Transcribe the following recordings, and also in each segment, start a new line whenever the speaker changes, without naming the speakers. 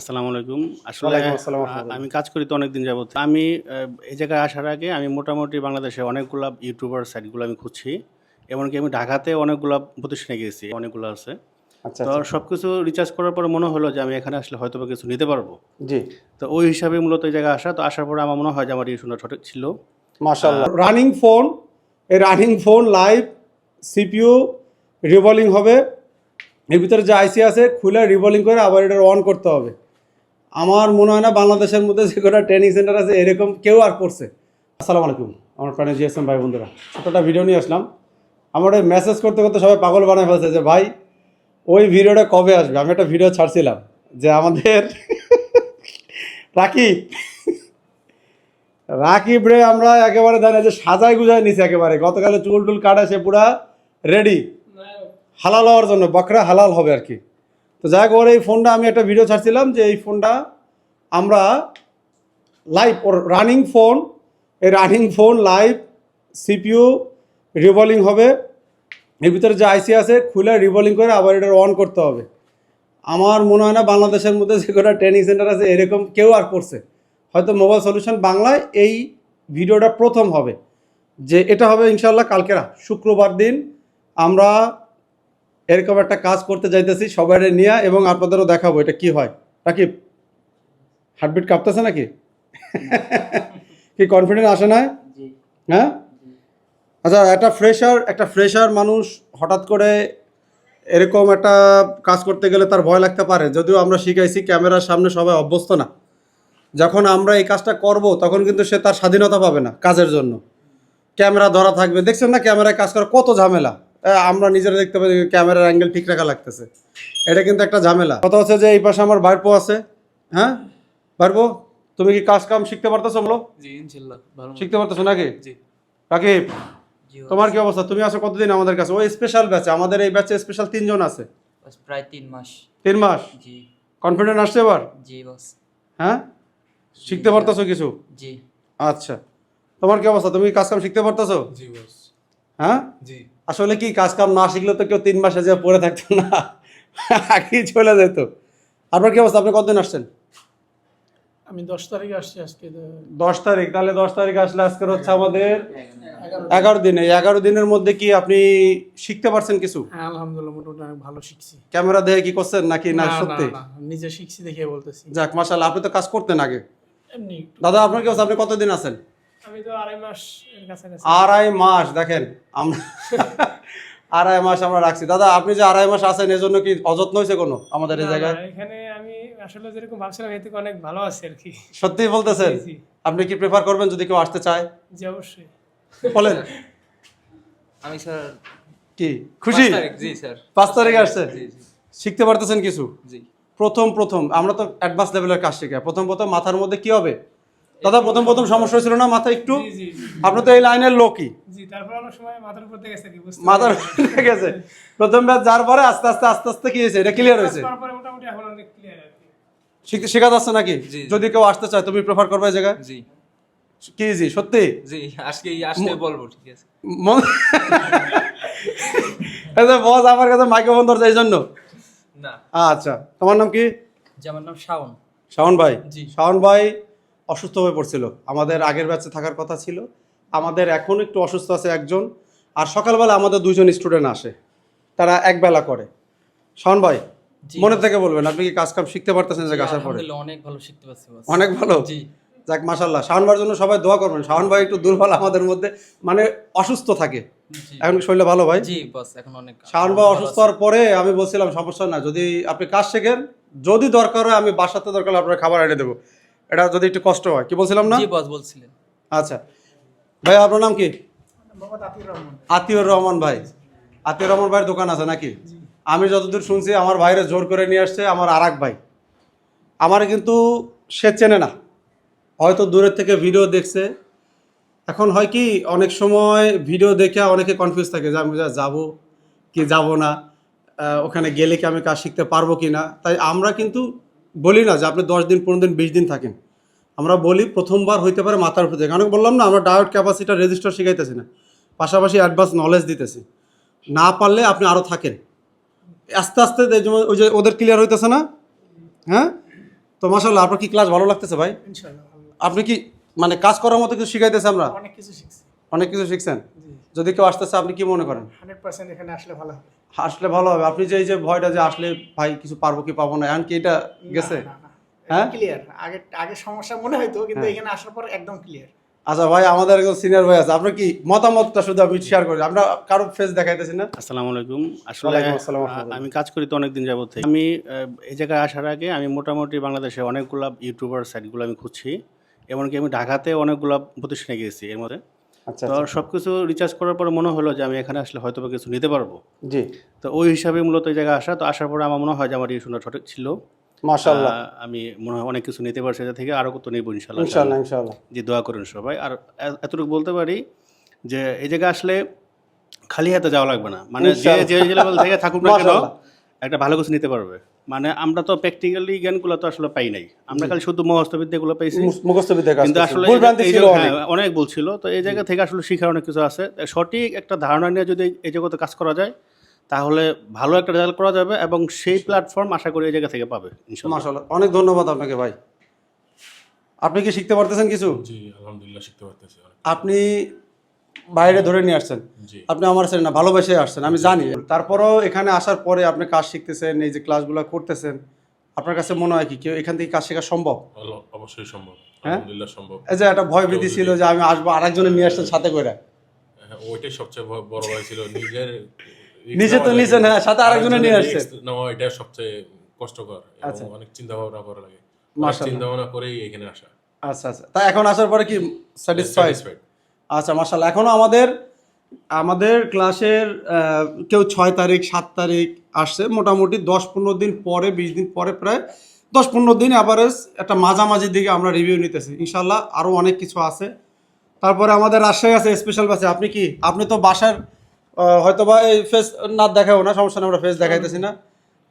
আসসালামু আলাইকুম। আসলে। আমি কাজ করি তো অনেকদিন যাবত আমি এই জায়গায় আসার আগে আমি মোটামুটি বাংলাদেশে অনেকগুলা ইউটিউবার সাইটগুলো আমি খুঁজছি। এমনকি আমি ঢাকাতে অনেকগুলা প্রতিষ্ঠানে গেছি অনেকগুলো আছে।
আচ্ছা
তো। সব কিছু রিচার্জ করার পরে মনে হলো যে আমি এখানে আসলে হয়তো বা কিছু নিতে পারব।
জি।
তো ওই হিসাবে মূলত এই জায়গায় আসা। তো আসার পরে আমার মনে হয় যে আমার রিসুনটা সঠিক ছিল।
মাশাআল্লাহ। রানিং ফোন এই রানিং ফোন লাইভ সিপিইউ রিভলিং হবে। এর ভিতরে যে আইসি আছে খুলে রিভলিং করে আবার এটা অন করতে হবে। আমার মনে হয় না বাংলাদেশের মধ্যে যে কোনো ট্রেনিং সেন্টার আছে এরকম কেউ আর করছে। আসসালামু আলাইকুম। আমার প্রাণে জিএসএম ভাই বন্ধুরা। ছোটটা ভিডিও নিয়ে আসলাম। আমার ওই মেসেজ করতে করতে সবাই পাগল বানায় ফেলছে যে ভাই ওই ভিডিওটা কবে আসবে? আমি একটা ভিডিও ছাড়ছিলাম যে আমাদের রাখি রাকিব রে আমরা একেবারে জানি যে সাজায় গুজাই নিছি একেবারে। গতকালে চুল টুল কাটা সে পুরা রেডি হালাল হওয়ার জন্য বকরা হালাল হবে আর কি। তো যাই হোক এই ফোনটা আমি একটা ভিডিও ছাড়ছিলাম যে এই ফোনটা আমরা লাইভ ওর রানিং ফোন এই রানিং ফোন লাইভ সিপিইউ রিভলিং হবে। এর ভিতরে যে আইসি আছে, খুলে রিভলিং করে আবার এটা অন করতে হবে। আমার মনে হয় না বাংলাদেশের মধ্যে যে কোনো ট্রেনিং সেন্টার আছে, এরকম কেউ আর করছে। হয়তো মোবাইল সলিউশন বাংলায় এই ভিডিওটা প্রথম হবে। যে এটা হবে ইনশাল্লাহ কালকেরা শুক্রবার দিন। আমরা এরকম একটা কাজ করতে যাইতেছি সবাই নিয়ে এবং আপনাদেরও দেখাবো এটা কি হয়। রাকিব হার্টবিট কাঁপতেছে নাকি? কি কনফিডেন্স আসে না হ্যাঁ? আচ্ছা একটা ফ্রেশার একটা ফ্রেশার মানুষ হঠাৎ করে এরকম একটা কাজ করতে গেলে তার ভয় লাগতে পারে। যদিও আমরা শিখাইছি ক্যামেরার সামনে সবাই অভ্যস্ত না। যখন আমরা এই কাজটা করব তখন কিন্তু সে তার স্বাধীনতা পাবে না কাজের জন্য। ক্যামেরা ধরা থাকবে। দেখছেন না ক্যামেরায় কাজ করা কত ঝামেলা। আমরা নিজেরা দেখতে পাই ক্যামেরার অ্যাঙ্গেল ঠিক রাখা লাগতেছে। এটা কিন্তু একটা ঝামেলা। কথা হচ্ছে যে এই পাশে আমার ভাইপো আছে। হ্যাঁ? ভাইপো তুমি কি কাজ কাম শিখতে পারতেছো বলো? শিখতে পারতেছো নাকি? রাকিব তোমার কি অবস্থা? তুমি আসো কতদিন আমাদের কাছে? ওই স্পেশাল ব্যাচে আমাদের এই ব্যাচে স্পেশাল তিনজন আছে।
প্রায় তিন মাস।
তিন মাস?
জি।
কনফিডেন্ট আসছে এবার?
জি বস।
হ্যাঁ? শিখতে পারতেছো কিছু?
জি।
আচ্ছা। তোমার কি অবস্থা? তুমি কাজ কাম শিখতে পারতেছো?
জি বস।
হ্যাঁ?
জি।
আসলে কি কাজ কাম না শিখলে তো কেউ তিন মাসে যে পড়ে থাকতো না আগেই চলে যেত। আপনার কি অবস্থা? আপনি কতদিন আসছেন?
আমি দশ তারিখে আসছি আজকে।
দশ তারিখ তাহলে দশ তারিখ আসলে আজকের হচ্ছে আমাদের এগারো দিনে। এগারো দিনের মধ্যে কি আপনি শিখতে পারছেন কিছু?
হ্যাঁ আলহামদুলিল্লাহ মোটামুটি অনেক ভালো শিখছি।
ক্যামেরা দেখে কি করছেন নাকি না সত্যি?
নিজে শিখছি দেখে বলতেছি।
যাক মাসাল আপনি তো কাজ করতেন আগে।
এমনি
দাদা আপনার কি অবস্থা? আপনি কতদিন আছেন?
আড়াই মাস
আড়াই মাস দেখেন আমরা আড়াই মাস আমরা রাখছি। দাদা আপনি যে আড়াই মাস আছেন এজন্য কি অযত্ন হয়েছে কোনো আমাদের এই জায়গায়?
এখানে আমি আসলে যেরকম ভাবছিলাম থেকে অনেক ভালো আছে আর কি।
সত্যি বলতেছেন। আপনি কি প্রেফার করবেন যদি কেউ আসতে চায়?
জি অবশ্যই।
বলেন।
আমি স্যার
কি? খুশি?
জি স্যার।
পাঁচ তারিখে আসছে?
জি জি।
শিখতে পারতেছেন কিছু?
জি।
প্রথম প্রথম আমরা তো অ্যাডভান্স লেভেলের কাজ শিখি প্রথম প্রথম মাথার মধ্যে কি হবে? দাদা প্রথম প্রথম সমস্যা হয়েছিল না? মাথা একটু?
জি জি জি।
আপনি তো এই লাইনের লোকই।
জি তারপর অনেক সময় মাথার উপর গেছে
প্রথম ব্যাচ যার পরে আস্তে আস্তে আস্তে আস্তে কি হয়েছে? এটা ক্লিয়ার হয়েছে? শেখা যাচ্ছে নাকি? যদি কেউ আসতে চায় তুমি প্রেফার করবে এই জায়গায়?
জি।
কি জি সত্যি?
জি আজকে আসতে বলব ঠিক আছে।
বস আমার কাছে মাইক্রোফোন ধরছে এই জন্য?
না।
আচ্ছা তোমার নাম কি?
আমার নাম শাওন।
শাওন ভাই।
জি।
শাওন ভাই অসুস্থ হয়ে পড়ছিল। আমাদের আগের ব্যাচে থাকার কথা ছিল। আমাদের এখন একটু অসুস্থ আছে একজন। আর সকালবেলা আমাদের দুইজন স্টুডেন্ট আসে। তারা একবেলা করে। শাওন ভাই মনে থেকে বলবেন আপনি কি কাজ কাম শিখতে পারতেছেন যে আসার পরে?
অনেক ভালো শিখতে পারছি
অনেক ভালো?
জি।
যাক মাসাল্লাহ শাওন ভাইয়ের জন্য সবাই দোয়া করবেন। শাওন ভাই একটু দুর্বল আমাদের মধ্যে মানে অসুস্থ থাকে। এখন কি শরীরটা ভালো ভাই?
জি বস এখন অনেক
শাওন ভাই অসুস্থ হওয়ার পরে আমি বলছিলাম সমস্যা না যদি আপনি কাজ শেখেন যদি দরকার হয় আমি বাসাতে দরকার হলে আপনার খাবার এনে দেবো। এটা যদি একটু কষ্ট হয় কি বলছিলাম না?
জি বস বলছিলেন।
আচ্ছা। ভাই আপনার নাম কি?
আতিউর রহমান
ভাই। আতিউর রহমান ভাইয়ের দোকান আছে নাকি? আমি যতদূর শুনছি আমার ভাইরে জোর করে নিয়ে আসছে আমার আরাক ভাই। আমার কিন্তু সে চেনে না। হয়তো দূরের থেকে ভিডিও দেখছে। এখন হয় কি অনেক সময় ভিডিও দেখে অনেকে কনফিউজ থাকে যে আমি যা- যাব কি যাব না ওখানে গেলে কি আমি কাজ শিখতে পারব কি না তাই আমরা কিন্তু বলি না যে আপনি দশ দিন পনেরো দিন বিশ দিন থাকেন। আমরা বলি প্রথমবার হইতে পারে মাথার উপর থেকে। অনেক বললাম না আমরা ডায়োড ক্যাপাসিটার রেজিস্টার শিখাইতেছি না। পাশাপাশি অ্যাডভান্স নলেজ দিতেছি। না পারলে আপনি আরও থাকেন। আস্তে আস্তে ওই যে ওদের ক্লিয়ার হইতেছে না? হ্যাঁ? তো মাসাল্লাহ আপনার কি ক্লাস ভালো লাগতেছে ভাই? আপনি কি মানে কাজ করার মতো কিছু শিখাইতেছে আমরা?
অনেক কিছু শিখছি।
অনেক কিছু শিখছেন? যদি কেউ আসতেছে আপনি কি মনে করেন?
হান্ড্রেড পার্সেন্ট এখানে আসলে ভালো হবে।
আসলে ভালো হবে। আপনি যে এই যে ভয়টা যে আসলে ভাই কিছু পারব কি পাবো না এখন কি এটা গেছে? হ্যাঁ?
ক্লিয়ার আগে আগে সমস্যা মনে হয়তো কিন্তু
হ্যাঁ।
এখানে আসার পর একদম ক্লিয়ার
আচ্ছা ভাই আমাদের একজন সিনিয়র ভাই আছে। আপনার কি মতামতটা শুধু আমি শেয়ার করি আমরা কারও ফেস দেখাইতেছি না।
আসসালামু আলাইকুম। আসলে। আমি কাজ করি তো অনেকদিন যাবত থেকে। আমি এই জায়গায় আসার আগে আমি মোটামুটি বাংলাদেশে অনেকগুলো ইউটিউবার সাইটগুলো আমি খুঁজছি। এমনকি আমি ঢাকাতে অনেকগুলো প্রতিষ্ঠানে গিয়েছি এর মধ্যে। তো সব কিছু রিচার্জ করার পরে মনে হলো যে আমি এখানে আসলে হয়তো কিছু নিতে পারব।
জি।
তো ওই হিসাবে মূলত এই জায়গায় আসা। তো আসার পরে আমার মনে হয় যে আমার শুনে সঠিক ছিল।
মাশাআল্লাহ।
আমি মনে হয় অনেক কিছু নিতে পারছি এটা থেকে আরও কত নেব ইনশাল্লাহ
ইনশাআল্লাহ ইনশাআল্লাহ।
যে দোয়া করুন সবাই। আর এতটুকু বলতে পারি যে এই জায়গায় আসলে খালি হাতে যাওয়া লাগবে না। মানে যে যে লেভেল থেকে থাকুক না কেন। একটা ভালো কিছু নিতে পারবে। মানে আমরা তো প্র্যাকটিক্যালি জ্ঞানগুলো তো আসলে পাই নাই। আমরা খালি শুধু মহস্ত বিদ্যাগুলো পাইছি।
মুস- মুখস্থ বিদ্যা কাজ
কিন্তু আসলে
অনেক।
হ্যাঁ, অনেক ভুল ছিল। তো এই জায়গা থেকে আসলে শিখার অনেক কিছু আছে। সঠিক একটা ধারণা নিয়ে যদি এই জগতে কাজ করা যায় তাহলে ভালো একটা রেজাল্ট করা যাবে এবং সেই প্ল্যাটফর্ম আশা করি এই জায়গা থেকে পাবে
মাশাআল্লাহ। অনেক ধন্যবাদ আপনাকে ভাই। আপনি কি শিখতে পারতেছেন কিছু?
জি আলহামদুলিল্লাহ শিখতে পারতেছি।
আপনি বাইরে ধরে নিয়ে আসছেন। আপনি আমার ছেলে না ভালোবেসে আসছেন আমি জানি। তারপরেও এখানে আসার পরে আপনি কাজ শিখতেছেন এই যে ক্লাসগুলো করতেছেন আপনার কাছে মনে হয় কি কেউ এখান থেকে কাজ শেখা সম্ভব?
অবশ্যই সম্ভব।
হ্যাঁ?
আলহামদুলিল্লাহ সম্ভব।
এই যে একটা ভয় ভীতি ছিল যে আমি আসব আরেকজনে নিয়ে আসছেন সাথে করে।
হ্যাঁ, ওইটাই সবচেয়ে বড় ভয় ছিল। নিজের
নিজে তো নিছেন, হ্যাঁ, সাথে আরেকজনে নিয়ে আসছেন।
risk এটা সবচেয়ে কষ্টকর
আচ্ছা।
অনেক চিন্তা ভাবনা করা লাগে। চিন্তা ভাবনা করেই এখানে আসা।
আচ্ছা আচ্ছা। তা এখন আসার পরে কি স্যাটিসফাইড। আচ্ছা মার্শাল এখনও আমাদের আমাদের ক্লাসের কেউ ছয় তারিখ, সাত তারিখ আসছে। মোটামুটি দশ পনেরো দিন পরে, বিশ দিন পরে প্রায় দশ পনেরো দিন অ্যাভারেজ একটা মাঝামাঝির দিকে আমরা রিভিউ নিতেছি। ইনশাল্লাহ আরও অনেক কিছু আছে। তারপরে আমাদের রাজশাহী আছে স্পেশাল বাসে আপনি কি, আপনি তো বাসার হয়তো বা এই ফেস না দেখাবো না, সমস্যা নেই, আমরা ফেস দেখাইতেছি না।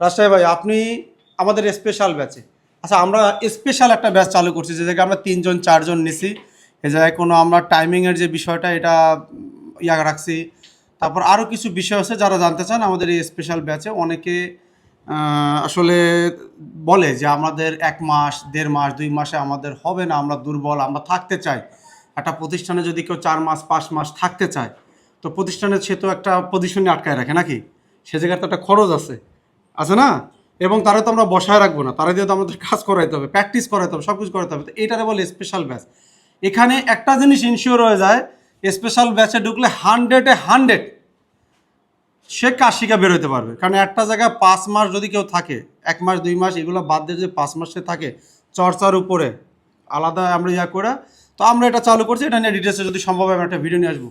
রাজশাহী ভাই, আপনি আমাদের স্পেশাল ব্যাচে আচ্ছা আমরা স্পেশাল একটা ব্যাচ চালু করছি, যে আমরা তিনজন, চারজন নিছি। এ জায়গায় কোনো আমরা টাইমিংয়ের যে বিষয়টা, এটা ইয়া রাখছি। তারপর আরও কিছু বিষয় আছে যারা জানতে চান, আমাদের এই স্পেশাল ব্যাচে অনেকে আসলে বলে যে আমাদের এক মাস, দেড় মাস, দুই মাসে আমাদের হবে না, আমরা দুর্বল, আমরা থাকতে চাই। একটা প্রতিষ্ঠানে যদি কেউ চার মাস, পাঁচ মাস থাকতে চায়, তো প্রতিষ্ঠানে সে তো একটা পজিশনে আটকায় রাখে নাকি? সে জায়গায় তো একটা খরচ আছে। আছে না? এবং তারা তো আমরা বসায় রাখব না। তারা দিয়ে তো আমাদের কাজ করাইতে হবে প্র্যাকটিস করাইতে হবে সব কিছু করাইতে হবে। তো এটারে বলে স্পেশাল ব্যাচ এখানে একটা জিনিস ইনশিওর হয়ে যায় স্পেশাল ব্যাচে ঢুকলে হান্ড্রেডে হান্ড্রেড সে কাশিকা বেরোতে পারবে। কারণ একটা জায়গায় পাঁচ মাস যদি কেউ থাকে, এক মাস, দুই মাস, এগুলো বাদ দিয়ে যদি পাঁচ মাসে থাকে, চর্চার উপরে আলাদা আমরা ইয়া করে, তো আমরা এটা চালু করছি, এটা নিয়ে ডিটেলসে যদি সম্ভব আমরা একটা ভিডিও নিয়ে আসব।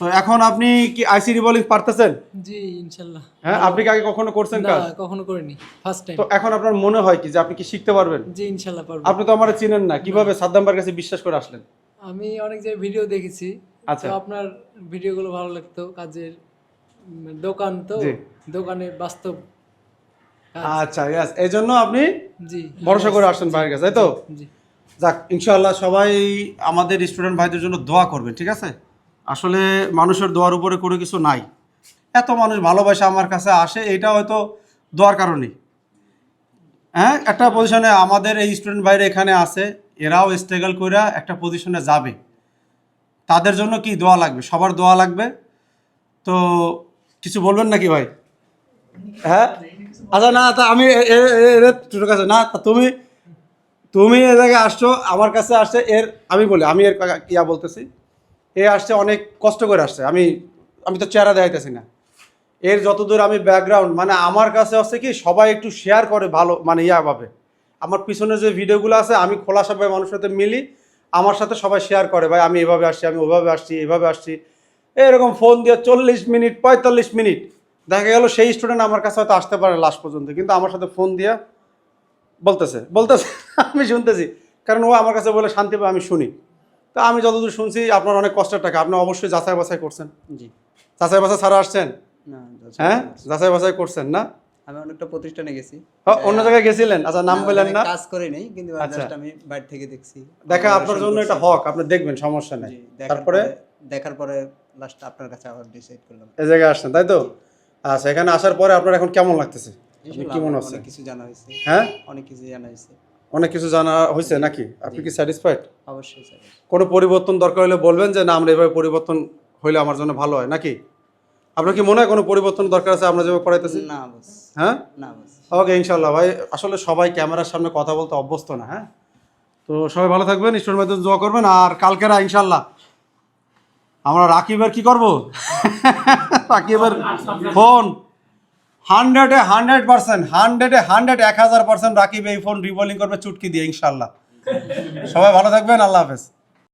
তো এখন আপনি কি আইসি রিবলিং পারতেছেন?
জি ইনশাল্লাহ।
হ্যাঁ আপনি কি আগে কখনো করছেন
না কখনো করিনি ফার্স্ট টাইম
তো এখন আপনার মনে হয় কি যে আপনি কি শিখতে পারবেন?
জি ইনশাল্লাহ পারব।
আপনি তো আমার চিনেন না কীভাবে সাদ্দাম ভাইয়ের কাছে বিশ্বাস করে আসলেন?
আমি অনেক জায়গায় ভিডিও দেখেছি।
আচ্ছা।
আপনার ভিডিওগুলো ভালো লাগতো কাজের দোকান তো। দোকানে বাস্তব
আচ্ছা ইয়াস এই জন্য আপনি
জি।
ভরসা করে আসছেন ভাইয়ের কাছে তাই তো?
জি
যাক ইনশাআল্লাহ সবাই আমাদের স্টুডেন্ট ভাইদের জন্য দোয়া করবেন ঠিক আছে? আসলে মানুষের দোয়ার উপরে কোনো কিছু নাই। এত মানুষ ভালোবাসা আমার কাছে আসে, এটা হয়তো দোয়ার কারণে। হ্যাঁ একটা পজিশনে আমাদের এই স্টুডেন্ট ভাইরা এখানে আছে, এরাও স্ট্রাগল করে একটা পজিশনে যাবে। তাদের জন্য কি দোয়া লাগবে? সবার দোয়া লাগবে? তো কিছু বলবেন নাকি ভাই? হ্যাঁ? আচ্ছা না, তা আমি তোর কাছে, না, তা তুমি তুমি এ জায়গায় আসছো, আমার কাছে আসছে, এর, আমি বলি, আমি এর ইয়া বলতেছি? এ আসছে, অনেক কষ্ট করে আসছে। আমি আমি তো চেহারা দেখাইতেছি না। এর যতদূর আমি ব্যাকগ্রাউন্ড মানে আমার কাছে হচ্ছে কি, সবাই একটু শেয়ার করে ভালো মানে ইয়া ভাবে। আমার পিছনে যে ভিডিওগুলো আছে, আমি খোলা সবাই মানুষের সাথে মিলি, আমার সাথে সবাই শেয়ার করে, ভাই, আমি এভাবে আসছি, আমি ওভাবে আসছি, এভাবে আসছি। এরকম ফোন দিয়ে চল্লিশ মিনিট, পঁয়তাল্লিশ মিনিট। দেখা গেল সেই স্টুডেন্ট আমার কাছে হয়তো আসতে পারে লাস্ট পর্যন্ত, কিন্তু আমার সাথে ফোন দিয়া বলতেছে বলতেছে, আমি শুনতেছি। কারণ ও আমার কাছে বলে, শান্তি পায়, আমি শুনি। তো আমি যতদূর শুনছি আপনার অনেক কষ্টের টাকা। আপনি অবশ্যই যাচাই বাছাই করছেন।
জি।
যাচাই বাছাই ছাড়া আসছেন?
না
হ্যাঁ? যাচাই বাছাই করছেন না?
আমি অনেকটা প্রতিষ্ঠানে গেছি।
অন্য জায়গায় গেছিলেন? আচ্ছা নাম বললেন না?
কাজ করে নেই কিন্তু
আচ্ছা।
আমি বাইরে থেকে দেখছি।
দেখা আপনার জন্য এটা হক আপনি দেখবেন সমস্যা নেই। তারপরে?
পরে দেখার পরে লাস্ট আপনার কাছে আবার ডিসাইড করলাম।
এই জায়গায় আসছেন তাই তো? আচ্ছা এখানে আসার পরে আপনার এখন কেমন লাগতেছে? কি মনে হচ্ছে
কিছু জানা হয়েছে।
হ্যাঁ?
অনেক কিছু জানা হয়েছে।
অনেক কিছু জানা হয়েছে নাকি? আপনি কি স্যাটিসফাইড
অবশ্যই স্যার।
কোনো পরিবর্তন দরকার হলে বলবেন যে না আমরা এভাবে পরিবর্তন হইলে আমার জন্য ভালো হয় নাকি? আপনার কি মনে হয় কোনো পরিবর্তন দরকার আছে আমরা যেভাবে পড়াইতেছি?
না
হ্যাঁ?
না
ওকে ইনশাল্লাহ ভাই আসলে সবাই ক্যামেরার সামনে কথা বলতে অভ্যস্ত না হ্যাঁ? তো সবাই ভালো থাকবেন ঈশ্বরের মাধ্যমে দোয়া করবেন। আর কালকেরা ইনশাল্লাহ আমরা রাকিবের কি করব? রাকিবের ফোন। হান্ড্রেডে হান্ড্রেড পার্সেন্ট, হান্ড্রেডে হান্ড্রেড, এক হাজার পার্সেন্ট রাকিব এই ফোন রিভলিং করবে চুটকি দিয়ে, ইনশাল্লাহ। সবাই ভালো থাকবেন, আল্লাহ হাফেজ।